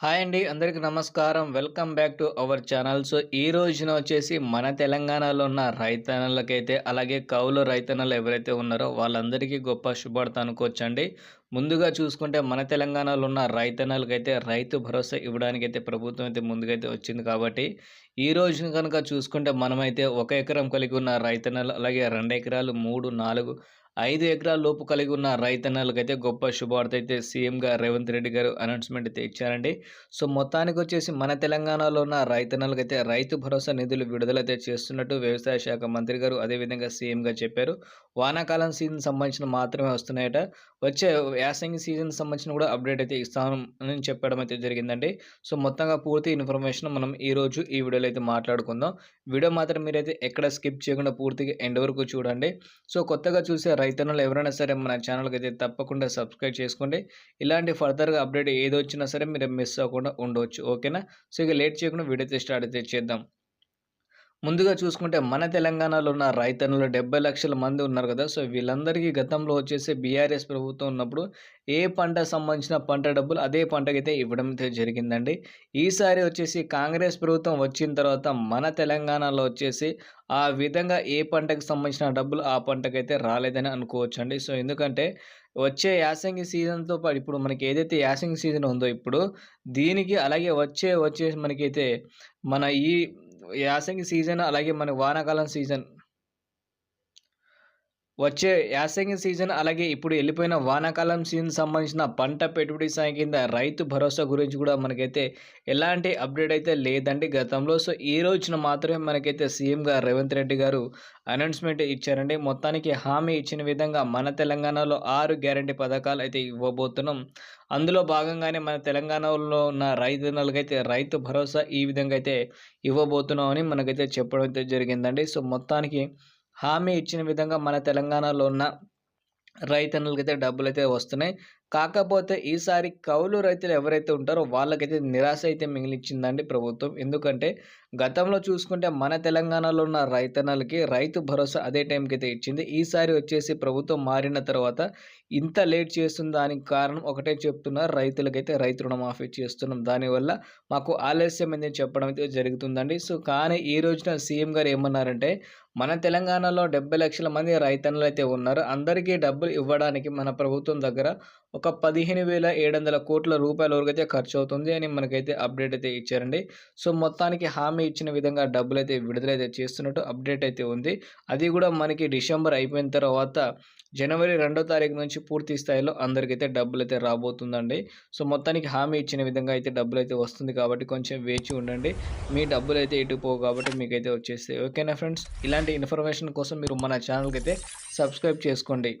Hi అండి అందరికీ నమస్కారం. Welcome back to our channel. So ఈ రోజున వచ్చేసి మన తెలంగాణలో ఉన్న రైతన్నలకైతే అలాగే కౌలు రైతన్నలు ఎవరైతే ఉన్నారో వాళ్ళందరికీ గొప్ప శుభార్త అనుకోవచ్చండి. ముందుగా చూసుకుంటే మన తెలంగాణలో ఉన్న రైతన్నలకైతే రైతు భరోసా ఇవ్వడానికైతే ప్రభుత్వం అయితే ముందుకైతే వచ్చింది కాబట్టి ఈ రోజున కనుక చూసుకుంటే మనమైతే ఒక ఎకరం కలిగి ఉన్న రైతన్నలు అలాగే రెండు ఎకరాలు మూడు నాలుగు ఐదు ఎకరాల లోపు కలిగి ఉన్న రైతన్నలకైతే గొప్ప శుభవార్త అయితే సీఎంగా రేవంత్ రెడ్డి గారు అనౌన్స్మెంట్ అయితే ఇచ్చారండి. సో మొత్తానికి వచ్చేసి మన తెలంగాణలో ఉన్న రైతన్నలకైతే రైతు భరోసా నిధులు విడుదలైతే చేస్తున్నట్టు వ్యవసాయ శాఖ మంత్రి గారు అదేవిధంగా సీఎంగా చెప్పారు. వానాకాలం సీజన్ సంబంధించిన మాత్రమే వస్తున్నాయట. వచ్చే యాసంగి సీజన్ సంబంధించిన కూడా అప్డేట్ అయితే ఇస్తామని చెప్పడం అయితే జరిగిందండి. సో మొత్తంగా పూర్తి ఇన్ఫర్మేషన్ మనం ఈరోజు ఈ వీడియోలో అయితే మాట్లాడుకుందాం. వీడియో మాత్రం మీరైతే ఎక్కడ స్కిప్ చేయకుండా పూర్తిగా ఎండ్ వరకు చూడండి. సో కొత్తగా చూసే రైతన్నులు ఎవరైనా సరే మన ఛానల్కి అయితే తప్పకుండా సబ్స్క్రైబ్ చేసుకోండి. ఇలాంటి ఫర్దర్గా అప్డేట్ ఏది వచ్చినా సరే మీరు మిస్ అవ్వకుండా ఉండవచ్చు ఓకేనా? సో ఇక లేట్ చేయకుండా వీడియో అయితే స్టార్ట్ అయితే చేద్దాం. ముందుగా చూసుకుంటే మన తెలంగాణలో ఉన్న రైతన్నులు డెబ్బై లక్షల మంది ఉన్నారు కదా. సో వీళ్ళందరికీ గతంలో వచ్చేసి బీఆర్ఎస్ ప్రభుత్వం ఉన్నప్పుడు ఏ పంట సంబంధించిన పంట డబ్బులు అదే పంటకైతే ఇవ్వడం జరిగిందండి. ఈసారి వచ్చేసి కాంగ్రెస్ ప్రభుత్వం వచ్చిన తర్వాత మన తెలంగాణలో వచ్చేసి ఆ విధంగా ఏ పంటకు సంబంధించిన డబ్బులు ఆ పంటకైతే రాలేదని అనుకోవచ్చు అండి సో ఎందుకంటే వచ్చే యాసంగి సీజన్తో పాటు ఇప్పుడు మనకి ఏదైతే యాసంగి సీజన్ ఉందో ఇప్పుడు దీనికి అలాగే వచ్చే వచ్చే మనకైతే మన ఈ యాసంగి సీజన్ అలాగే మన వానాకాలం సీజన్ వచ్చే యాసంగి సీజన్ అలాగే ఇప్పుడు వెళ్ళిపోయిన వానాకాలం సీజన్ సంబంధించిన పంట పెట్టుబడి సాయం కింద రైతు భరోసా గురించి కూడా మనకైతే ఎలాంటి అప్డేట్ అయితే లేదండి గతంలో. సో ఈ రోజున మాత్రమే మనకైతే సీఎం గారు రేవంత్ రెడ్డి గారు అనౌన్స్మెంట్ ఇచ్చారండి. మొత్తానికి హామీ ఇచ్చిన విధంగా మన తెలంగాణలో ఆరు గ్యారంటీ పథకాలు అయితే ఇవ్వబోతున్నాం. అందులో భాగంగానే మన తెలంగాణలో ఉన్న రైతులకైతే రైతు భరోసా ఈ విధంగా అయితే ఇవ్వబోతున్నాం అని మనకైతే చెప్పడం అయితే జరిగిందండి. సో మొత్తానికి హామీ ఇచ్చిన విధంగా మన తెలంగాణలో ఉన్న రైతన్నులకైతే డబ్బులు అయితే వస్తున్నాయి. కాకపోతే ఈసారి కౌలు రైతులు ఎవరైతే ఉంటారో వాళ్ళకైతే నిరాశ అయితే మిగిలించిందండి ప్రభుత్వం. ఎందుకంటే గతంలో చూసుకుంటే మన తెలంగాణలో ఉన్న రైతన్నలకి రైతు భరోసా అదే టైంకి అయితే ఇచ్చింది. ఈసారి వచ్చేసి ప్రభుత్వం మారిన తర్వాత ఇంత లేట్ చేస్తున్న దానికి కారణం ఒకటే చెప్తున్నారు రైతులకైతే రైతు రుణమాఫీ చేస్తున్నాం. దానివల్ల మాకు ఆలస్యం అనేది చెప్పడం అయితే జరుగుతుందండి. సో కానీ ఈ రోజున సీఎం గారు ఏమన్నారంటే మన తెలంగాణలో డెబ్బై లక్షల మంది రైతన్నులు అయితే ఉన్నారు. అందరికీ డబ్బులు ఇవ్వడానికి మన ప్రభుత్వం దగ్గర ఒక పదిహేను వేల ఏడు వందల కోట్ల రూపాయల వరకు అయితే ఖర్చు అవుతుంది అని మనకైతే అప్డేట్ అయితే ఇచ్చారండి. సో మొత్తానికి హామీ ఇచ్చిన విధంగా డబ్బులు అయితే విడుదలైతే చేస్తున్నట్టు అప్డేట్ అయితే ఉంది. అది కూడా మనకి డిసెంబర్ అయిపోయిన తర్వాత జనవరి రెండో తారీఖు నుంచి పూర్తి స్థాయిలో అందరికైతే డబ్బులు అయితే రాబోతుందండి. సో మొత్తానికి హామీ ఇచ్చిన విధంగా అయితే డబ్బులు అయితే వస్తుంది కాబట్టి కొంచెం వేచి ఉండండి. మీ డబ్బులు అయితే ఇటుపోవు కాబట్టి మీకైతే వచ్చేస్తాయి. ఓకేనా ఫ్రెండ్స్? ఇలాంటి ఇన్ఫర్మేషన్ కోసం మీరు మన ఛానల్కి అయితే సబ్స్క్రైబ్ చేసుకోండి.